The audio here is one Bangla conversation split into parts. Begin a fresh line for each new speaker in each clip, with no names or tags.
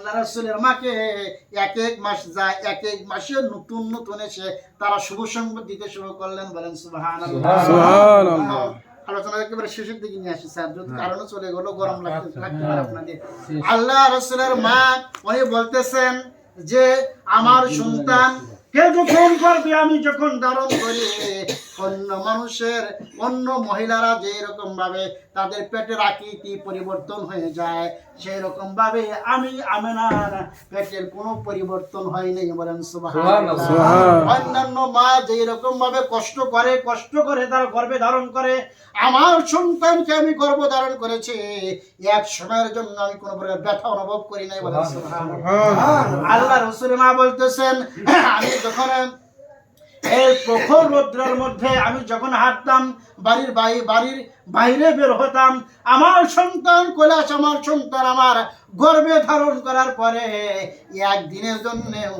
আল্লাহ রাসূলের মাকে এক এক মাস যায় এক এক মাসে নতুন নতুন এসে তারা শুভ সংবাদ দিতে শুরু করলেন বলেন। আলোচনা একেবারে শেষের দিকে নিয়ে আসি স্যার। যদি কারণে চলে গেল গরম লাগতে লাগতে পারে আপনাদের। আল্লাহ রসুলের মা উনি বলতেছেন যে আমার সন্তান কে যখন করবে আমি যখন ধারণ করি অন্য মানুষের অন্য মহিলারা যে রকম ভাবে তাদের পেটের আকৃতি পরিবর্তন হয়ে যায় সেই রকম ভাবে আমি আমেনার পেটের কোনো পরিবর্তন হয় নাই বলেন। অন্যান্য মা যে রকম ভাবে কষ্ট করে কষ্ট করে তার গর্ভে ধারণ করে আমার সন্তানকে আমি গর্ভ ধারণ করেছি এক সময়ের জন্য আমি কোনো প্রকার ব্যথা অনুভব করি নাই বলেন আল্লাহ রসুল মা বলতেছেন আমি যখন এই প্রখর রৌদ্রের মধ্যে আমি যখন হাঁটতাম বাড়ির বাড়ির বাইরে বের হতাম। আমার সন্তান কৈলাস আমার সন্তান আমার গর্বে ধারণ করার পরে একদিনের জন্যেও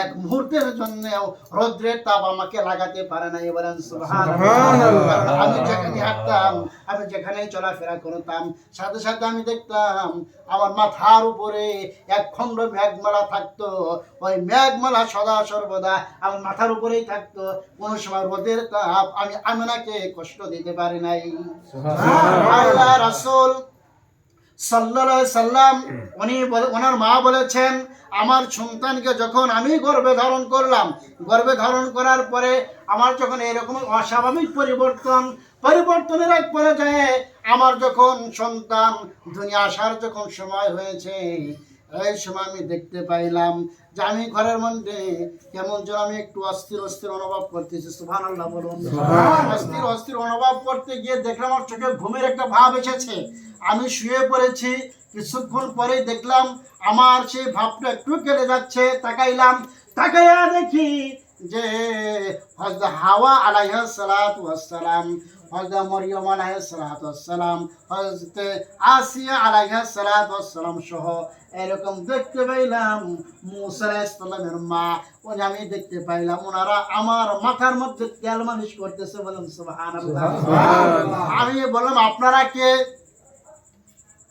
এক মুহূর্তের জন্যেও রৌদ্রের তাপ আমাকে লাগাতে পারে না বলেন আমি যেখানে হাঁটতাম আমি যেখানে চলাফেরা করতাম সাথে সাথে আমি দেখতাম আমার মাথার উপরে এক খণ্ড মেঘমালা থাকতো। ওই মেঘমালা সদা সর্বদা আমার মাথার উপরেই থাকতো। কোনো সময় রোদের তাপ আমি আমিনাকে কষ্ট দিতে পারি নাই। আল্লাহ রাসূল আলাইহি সাল্লাম, উনি ওনার মা বলেছেন, আমার সন্তানকে যখন আমি গর্ভে ধারণ করলাম, গর্ভে ধারণ করার পরে আমার যখন এরকম অস্বাভাবিক পরিবর্তন, পরিবর্তনের এক পর্যায়ে আমার যখন সন্তান, দুনিয়া আসার যখন সময় হয়েছে এই সময় আমি দেখতে পাইলাম যে আমি ঘরের মধ্যে কেমন যেন আমি একটু অস্থির অস্থির অনুভব করতেছি। সুভান আল্লাহ বলুন অস্থির অস্থির অনুভব করতে গিয়ে দেখলাম আমার চোখে ঘুমের একটা ভাব এসেছে। আমি শুয়ে পড়েছি কিছুক্ষণ পরেই দেখলাম আমার সেই ভাবটা একটু কেটে যাচ্ছে তাকাইলাম তাকাইয়া দেখি যে হাওয়া আলাইহা সালাতু ওয়াসসালাম হজরত মরিয়ম হজরত আসিয়া সহ এরকম দেখতে পাইলাম মুসা আলাইহিস মা। ওই আমি দেখতে পাইলাম ওনারা আমার মাথার মধ্যে তেল মালিশ করতেছে। আমি বললাম আপনারা কে?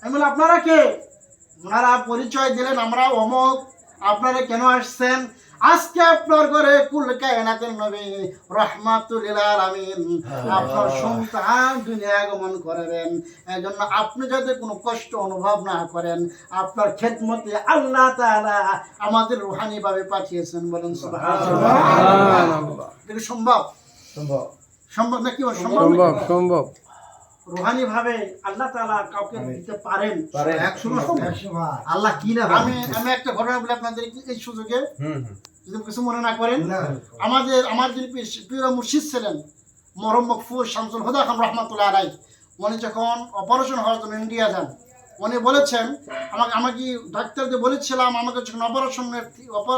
আমি বললাম আপনারা কে? ওনারা পরিচয় দিলেন আমরা অমক। আপনারা কেন আসছেন? আজকে আপনার ঘরে কুল কায়নাতের নবী রহমাতুল আলামিন। আপনার সন্তান দুনিয়া আগমন করবেন এজন্য আপনি যাতে কোনো কষ্ট অনুভব না করেন আপনার খেদমতে আল্লাহ তাআলা আমাদের রুহানি ভাবে পাঠিয়েছেন বলেন সুবহানাল্লাহ।
সুবহানাল্লাহ।
এটা কি সম্ভব? সম্ভব। নাকি সম্ভব নাকি?
সম্ভব সম্ভব।
রুহানি ভাবে আল্লাহ তাআলা কাউকে দিতে পারেন।
একশো আল্লাহ কি না
আমি আমি একটা ঘটনা বলি আপনাদের এই সুযোগে। যদি কিছু মনে না করেন আমাদের আমার যিনি পীর- পীর মুর্শিদ ছিলেন মরম মকফুর শামসুল হুদা খান রহমাতুল্লাহ আলাই উনি যখন অপারেশন হওয়ার জন্য ইন্ডিয়া যান উনি বলেছেন আমাকে আমাকে ডাক্তারদের বলেছিলাম আমাকে যখন অপারেশনের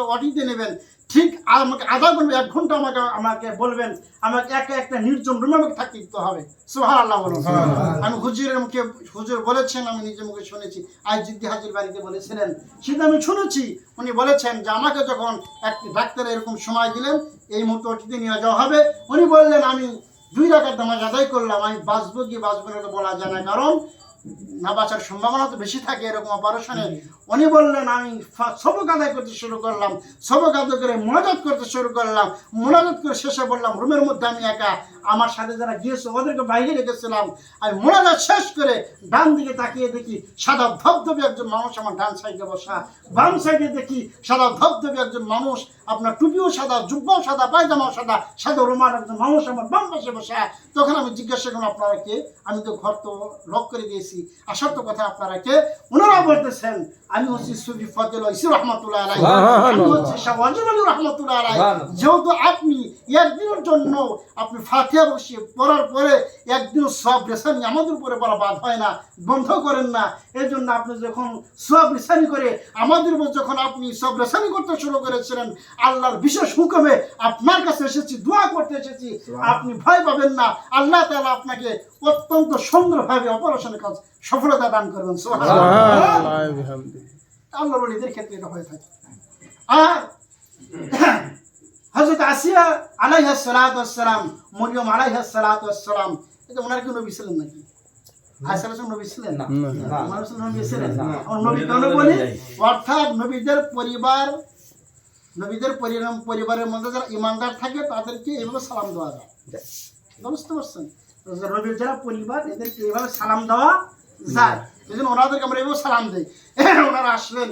অটিতে নেবেন ঠিক আমাকে আধা ঘণ্টা এক ঘণ্টা আমাকে আমাকে বলবেন আমাকে একটা একটা নির্জন রুমে আমাকে থাকতে দিতে হবে। সুহার আল্লাহ বলুন আমি হুজুরের মুখে হুজুর বলেছেন আমি নিজের মুখে শুনেছি। আজ জিদ্দি হাজির বাড়িতে বলেছিলেন সেটা আমি শুনেছি উনি বলেছেন যে আমাকে যখন একটি ডাক্তার এরকম সময় দিলেন এই মুহূর্তে ওটিতে নিয়ে যাওয়া হবে। উনি বললেন আমি দুই রাখার নামাজ আদায় করলাম আমি বাঁচবো কি বাঁচবো না বলা যায় না। কারণ না বাঁচার সম্ভাবনা তো বেশি থাকে এরকম অপারেশনে উনি বললেন, আমি সবক আদায় করতে শুরু করলাম সবক আদায় করে মোনাজাত করতে শুরু করলাম মোনাজাত করে শেষে বললাম, রুমের মধ্যে আমি একা, আমার সাথে যারা গিয়েছে, ওদেরকে বাইরে রেখেছিলাম। আমি মোনাজাত শেষ করে ডান দিকে তাকিয়ে দেখি, সাদা ধবধবে একজন মানুষ আমার ডান সাইডে বসা। বাম সাইডে দেখি, সাদা ধবধবে একজন মানুষ, আপনার টুপিও সাদা, জুব্বাও সাদা, পায়জামাও সাদা সাদা রুমাল একজন মানুষ আমার বাম পাশে বসা। তখন আমি জিজ্ঞাসা করলাম, আপনারা কে? আমি তো ঘর তো লক করে দিয়েছি। আসার তো কথা আপনারা কে ওনারা বলতেছেন আমি হচ্ছি সুফি ফতেল ইসি রহমতুল্লাহ আলাই আমি হচ্ছি শাহ রহমতুল্লাহ আলাই যেহেতু আপনি একদিনের জন্য আপনি ফাতিহা বসিয়ে পড়ার পরে একদিন সব রেসানি আমাদের উপরে বলা বাদ হয় না বন্ধ করেন না। এই জন্য আপনি যখন সব রেসানি করে আমাদের উপর যখন আপনি সব রেসানি করতে শুরু করেছিলেন আল্লাহর বিশেষ হুকুমে আপনার কাছে এসেছি দোয়া করতে এসেছি আপনি ভয় পাবেন না। আল্লাহ তাআলা আপনাকে অত্যন্ত সুন্দরভাবে অপারেশনের কাজ সফলতা দান করবেন আল্লাহর ওলিদের ক্ষেত্রে এটা হয়ে থাকে। আর হযরত আসিয়া আলাইহা সালাতু ওয়াসসালাম মরিয়ম আলাইহা সালাতু ওয়াসসালাম এটা ওনার কি নবী ছিলেন নাকি? অর্থাৎ নবীদের পরিবার নবীদের পরিবারের মধ্যে যারা ইমানদার থাকে তাদেরকে এইভাবে সালাম দেওয়া যায়। বুঝতে পারছেন? নবীর যারা পরিবার এদেরকে এইভাবে সালাম দেওয়া যায়। এই জন্য ওনাদেরকে আমরা এইভাবে সালাম দিই। ওনারা আসবেন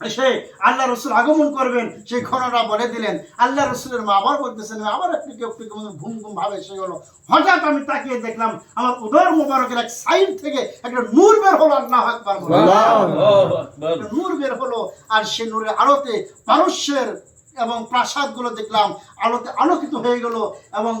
এসে আল্লাহ রসুল আগমন করবেন সেই ঘটনা বলে দিলেন। আল্লাহ রসুলের মা আবার বলতেছেন আবার একটু কেউ একটু ঘুম ঘুম ভাবে সে হলো হঠাৎ আমি তাকিয়ে দেখলাম আমার উদর মোবারকের এক সাইড থেকে একটা নূর বের হলো আল্লাহ আকবার নূর বের হলো আর সে নূরের আড়তে পারস্যের এবং প্রাসাদগুলো দেখলাম আলোতে আলোকিত হয়ে গেল এবং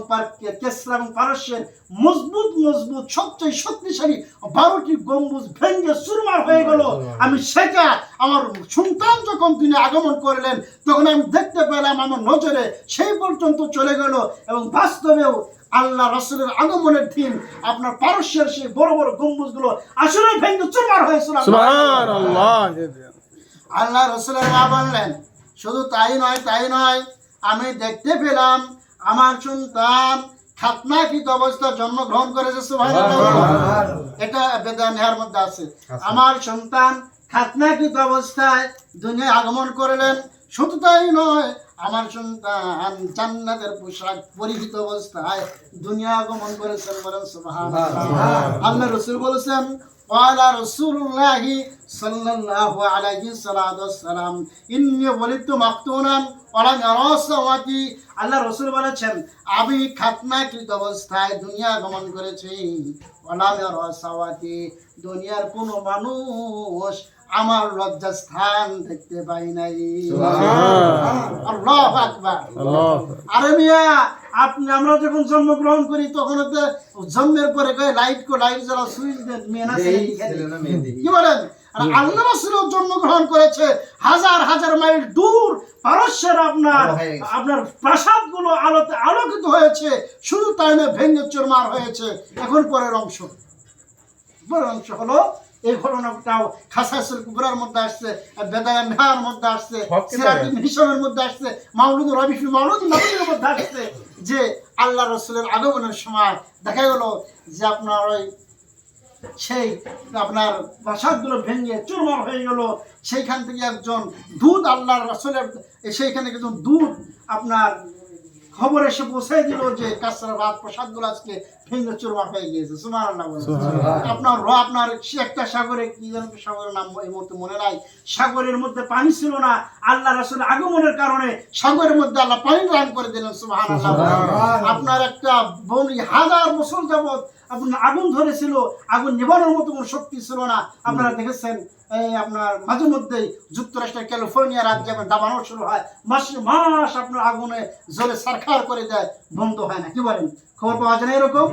কেসরা এবং পারস্যের মজবুত মজবুত সবচেয়ে শক্তিশালী বারোটি গম্বুজ ভেঙ্গে সুরমার হয়ে গেল। আমি সেটা আমার সন্তান যখন তিনি আগমন করলেন তখন আমি দেখতে পেলাম আমার নজরে সেই পর্যন্ত চলে গেল এবং বাস্তবেও আল্লাহ রসুলের আগমনের দিন আপনার পারস্যের সেই বড় বড় গম্বুজগুলো আসলে ভেঙ্গে চুরমার হয়েছিল। আল্লাহ রসুলের মা বললেন শুধু তাই নয় তাই নয় আমি দেখতে পেলাম আমার সন্তান খাতনাকৃত অবস্থা জন্মগ্রহণ করেছে এটা বেদা নেহার মধ্যে আছে। আমার সন্তান খাতনাকৃত অবস্থায় দুনিয়ায় আগমন করলেন শুধু তাই নয় আমার সন্তান জান্নাতের পোশাক পরিহিত অবস্থায় দুনিয়া আগমন করেছেন বলেন সুবহানাল্লাহ। আল্লাহ রসুল বলেছেন قال رسول الله صلى الله عليه الصلاة والسلام إني ولدت مقتونا ولم يرى سواتي আল্লাহ রসুল বলেছেন আমি খাতনাকৃত অবস্থায় দুনিয়া গমন করেছি ওলাম সাওয়াতি দুনিয়ার কোনো মানুষ আমার লজ্জাস্থান দেখতে পাই নাই। আল্লাহ আকবার। আরে মিয়া আপনি আমরা যখন জন্মগ্রহণ করি তখন তো জন্মের পরে কয়ে লাইট কো লাইট জ্বালা সুইচ দেন মেয়ে না কি বলেন? আর আল্লাহ রাসূলও জন্মগ্রহণ করেছে হাজার হাজার মাইল দূর পারস্যের আপনার আপনার প্রাসাদগুলো আলোতে আলোকিত হয়েছে শুধু তাই না ভেঙ্গে চুরমার হয়েছে। এখন পরের অংশ। পরের অংশ হলো এই ঘটনাটাও খাসাসুল কুবরার মধ্যে আসছে বেদায়া নেহার মধ্যে আসছে সিরাতুল হিসামের মধ্যে আসছে মাউলুদ রবিফি মাউলুদ নবীর মধ্যে আসছে যে আল্লাহ রসুলের আগমনের সময় দেখা গেল যে আপনার ওই সেই আপনার প্রাসাদগুলো ভেঙে চুরমার হয়ে গেল। সেইখান থেকে একজন দুধ আল্লাহর রসুলের সেইখানে একজন দুধ আপনার খবর এসে পৌঁছাই দিল যে কাঁচরা ভাত প্রসাদগুলো আজকে ভেঙে চুরমা হয়ে গিয়েছে সুমার আপনার র আপনার একটা সাগরে কি যেন সাগরের নাম এই মুহূর্তে মনে নাই। সাগরের মধ্যে পানি ছিল না আল্লাহ রাসুল আগমনের কারণে সাগরের মধ্যে আল্লাহ পানি দান করে দিলেন সুমার আপনার একটা বলি হাজার বছর যাবত আগুন ধরেছিল আগুন নেবানোর মতো কোনো শক্তি ছিল না। আপনারা দেখেছেন এই আপনার মাঝে মধ্যেই যুক্তরাষ্ট্রের ক্যালিফোর্নিয়া রাজ্যে আপনার দাবানো শুরু হয়। মাস মাস আপনার আগুনে জ্বলে সারখার করে দেয় বন্ধ হয় না। কি বলেন? খবর পাওয়া যায় না এরকম?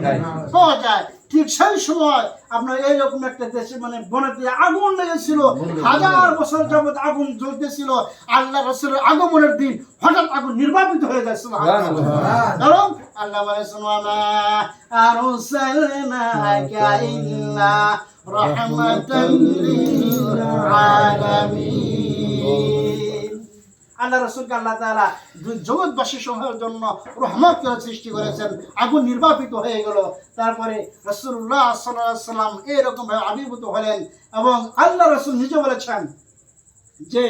পাওয়া যায়। ঠিক সেই সময় আপনার এইরকম একটা দেশে মানে বনেতে আগুন লেগেছিল। হাজার বছর যাবত আগুন জ্বলতেছিল। আল্লাহ রসুলের আগমনের দিন হঠাৎ আগুন নির্বাপিত হয়ে সুবহানাল্লাহ। কারণ আল্লাহ রাহমাতান লিল আল্লাহ আল্লাহ তাআলা জগৎবাসী জন্য রহমত সৃষ্টি করেছেন, আগুন নির্বাপিত হয়ে গেল। তারপরে রসুল্লাহ সাল্লাহ সাল্লাম এরকম ভাবে আবির্ভূত হলেন এবং আল্লাহ রসুল নিজে বলেছেন যে,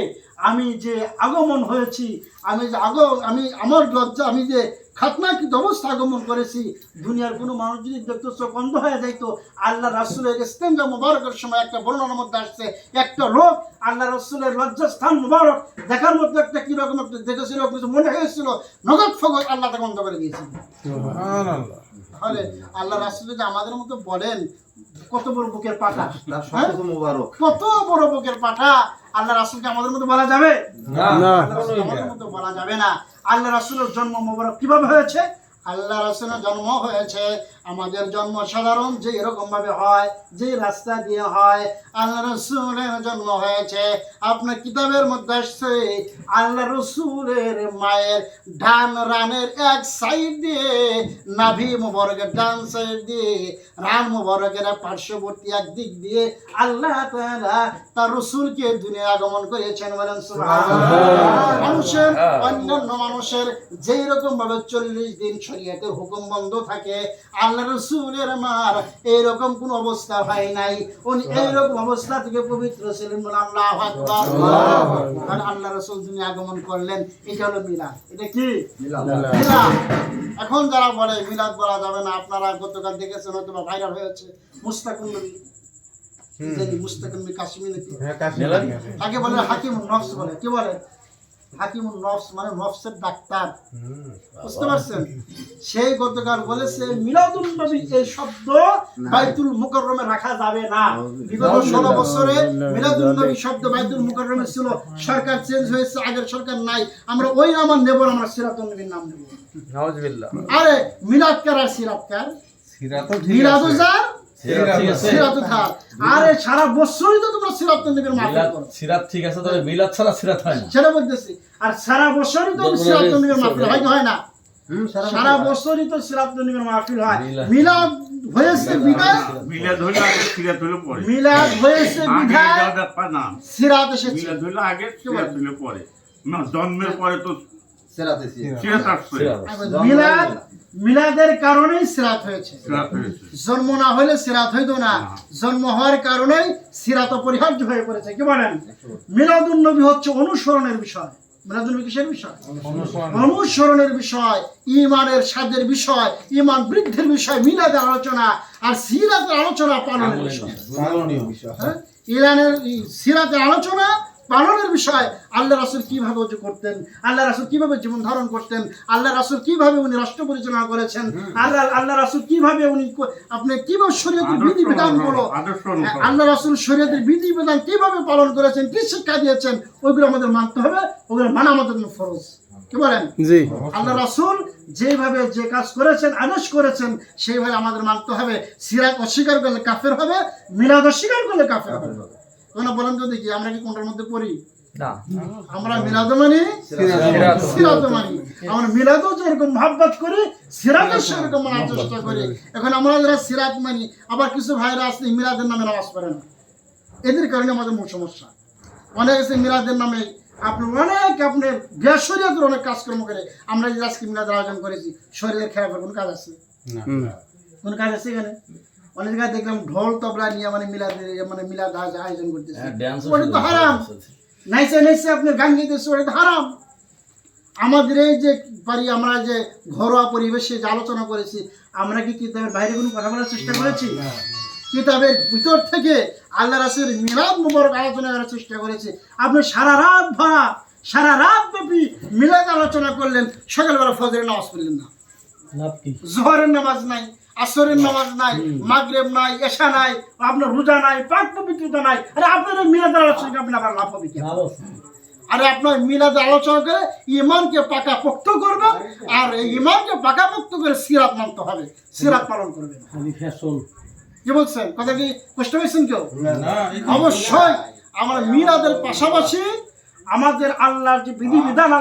আমি যে আগমন হয়েছি, আমি যে আগ আমি আমার লজ্জা, আমি যে খাতনাকৃত অবস্থা আগমন করেছি? দুনিয়ার কোনো মানুষ যদি দেখতো চোখ অন্ধ হয়ে যাইতো আল্লাহ রাসুলের ইস্তেঞ্জা মুবারকের সময় একটা বর্ণনার মধ্যে আসছে একটা লোক আল্লাহ রসুলের লজ্জাস্থান মুবারক দেখার মধ্যে একটা কীরকম একটা দেখেছিল কিছু মনে হয়েছিল নগদ ফগত আল্লাহ তাকে বন্ধ করে দিয়েছিল।
সুবহানাল্লাহ।
তাহলে আল্লাহ রাসুল যদি আমাদের মতো বলেন কত বড় বুকের পাঠা
তার
হ্যাঁ? কত বড় বুকের পাঠা আল্লাহ রাসুলকে আমাদের মতো বলা যাবে?
না।
আমাদের মতো বলা যাবে না। আল্লাহ রাসুলের জন্ম মোবারক কীভাবে হয়েছে? আল্লাহ রাসুলের জন্ম হয়েছে আমাদের জন্ম সাধারণ যে এরকম ভাবে হয় যে রাস্তা দিয়ে হয় আল্লাহ রসুলের জন্ম হয়েছে। আপনার কিতাবের মধ্যে আসছে আল্লাহ রসুলের মায়ের ডান রানের এক সাইড দিয়ে নাভি মুবারকের ডান সাইড দিয়ে রান মুবারকের পার্শ্ববর্তী এক দিক দিয়ে আল্লাহ তাআলা তার রসুলকে দুনিয়া আগমন করেছেন বলেন মানুষের অন্যান্য মানুষের যেই রকম ভাবে চল্লিশ দিন শরীয়তের হুকুম বন্ধ থাকে আল্লাহ আল্লাহ রসুলের মার এইরকম কোন অবস্থা হয় নাই। উনি এইরকম অবস্থা থেকে পবিত্র ছিলেন বলে আল্লাহ আর আল্লাহ রসুল তিনি আগমন করলেন এটা হলো মিলাদ। এটা কি? মিলাদ। এখন যারা বলে মিলাদ বলা যাবে না আপনারা গতকাল দেখেছেন হয়তো বা ভাইরাল হয়েছে। মুস্তাকুন নবী। মুস্তাকুন কাশ্মীর নাকি? তাকে বলে হাকিমুন নফস বলে। কি বলে? হাকিমুন নফস মানে নফসের ডাক্তার। বুঝতে পারছেন? সেই গতকাল বলেছে মিলাদুল নবী এই শব্দ বাইতুল মুকাররমে রাখা যাবে না। বিগত ষোলো বছরে মিলাদুল নবী শব্দ বাইতুল মুকাররমে ছিল। সরকার চেঞ্জ হয়েছে আগের সরকার নাই। আমরা ওই নাম আর নেব আমরা সিরাতুল নবীর নাম নেব। আরে মিলাদ কার আর সিরাত কার? মিলাদু যার সিরাতু খার আরে সারা বছরই তো তোমরা সিরাতুল নবীর মাহফিল করো।
সিরাত ঠিক আছে তবে মিলাদ ছাড়া সিরাত হয় না।
সেটা বলতেছি। আর সারা বছরই তো সিরাতুল নবীর মাহফিল হয় হয় না? সারা বছরই তো সিরাতুল নবীর মাহফিল হয়।
মিলাদ।
মিলাদ হয়েছে বিদায়
মিলাদ হইলে আগে সিরাত হইলে পরে।
মিলাদ হয়েছে
আগে
বিদায়
যা ব্যাপার না।
সিরাত এসেছে।
মিলাদ হইলে আগে সিরাত হইলে পরে। না জন্মের পরে তো
মিলাদ মিলাদের কারণেই সিরাত হয়েছে। জন্ম না হলে সিরাত হইতো না। জন্ম হওয়ার কারণেই সিরাত অপরিহার্য হয়ে পড়েছে। কি বলেন? মিলাদুন নবী হচ্ছে অনুসরণের বিষয়। মিলাদুন কিসের বিষয়? অনুসরণের বিষয় ইমানের স্বাদের বিষয় ইমান বৃদ্ধির বিষয় মিলাদের আলোচনা আর সিরাতের আলোচনা পালনের বিষয়। হ্যাঁ? ইরানের সিরাতের আলোচনা পালনের বিষয় আল্লাহ রাসুল কীভাবে উজু করতেন আল্লাহ রাসুল কীভাবে জীবন ধারণ করতেন আল্লাহ রাসুল কীভাবে উনি রাষ্ট্র পরিচালনা করেছেন আল্লাহ আল্লাহ রাসুল কীভাবে উনি আপনি কীভাবে শরীয়তের বিধি বিধান
অনুসরণ
আল্লাহ রাসুল শরীয়তের বিধি বিধান কীভাবে পালন করেছেন কি শিক্ষা দিয়েছেন ওইগুলো আমাদের মানতে হবে ওগুলো মানা আমাদের জন্য ফরজ। কি বলেন?
জি।
আল্লাহ রাসুল যেভাবে যে কাজ করেছেন আদেশ করেছেন সেইভাবে আমাদের মানতে হবে। সিরাত অস্বীকার করলে কাফের হবে মিলাদ অস্বীকার করলে কাফের হবে। তোমরা বলেন তো দেখি আমরা কি কোনটার মধ্যে পড়ি? আমরা মিলাদ মানি
সিরাত।
মানি আমরা মিলাদও যেরকম ভাববাদ করি সিরাতও সেরকম মানার চেষ্টা করি। এখন আমরা যারা সিরাত মানি আবার কিছু ভাইরা আছে মিলাদের নামে নামাজ পড়ে না। এদের কারণে আমাদের মূল সমস্যা। অনেক আছে মিলাদের নামে আপনার অনেক আপনার বেসরিয়াতের অনেক কাজকর্ম করে। আমরা যে আজকে মিলাদের আয়োজন করেছি শরীরের খেয়াল কোন কাজ আছে? কোন কাজ আছে এখানে? অনেক জায়গায় দেখলাম ঢোল তবলা নিয়ে মানে মিলাদের মানে মিলাদ আয়োজন- করতেছে।
হ্যাঁ,
ওটা তো হারাম। নাইসে নাইসে আপনার গান গাইতেছে ওটা তো হারাম। আমাদের এই যে পারি আমরা যে ঘরোয়া পরিবেশে যে আলোচনা করেছি আমরা কি কিতাবের বাইরে কোনো কথা বলার চেষ্টা করেছি? কিতাবের ভিতর থেকে আল্লাহ রাসুল মিলাদ মুবারক আলোচনা করার চেষ্টা করেছি। আপনি সারা রাত ভরা সারা রাত ব্যাপী মিলাদ আলোচনা করলেন। সকালবেলা ফজরের নামাজ পড়লেন না? জোহরের নামাজ নাই। আসরের নামাজ নাই মাগরেব নাই এশা নাই আপনার রোজা নাই পাক পবিত্রতা নাই। আরে আপনার এই মিলাদ আলোচনা আপনি আবার লাভ হবে কি? আরে আপনার মিলাদ আলোচনা করে ইমানকে পাকা পোক্ত করবেন আর এই ইমানকে পাকা পোক্ত করে সিরাত মানতে হবে। সিরাত পালন করবেন। কি বলছেন? কথা কি কষ্ট হয়েছেন কেউ? অবশ্যই। আমার মিলাদের পাশাপাশি আমাদের আল্লাহর যে বিধিবিধান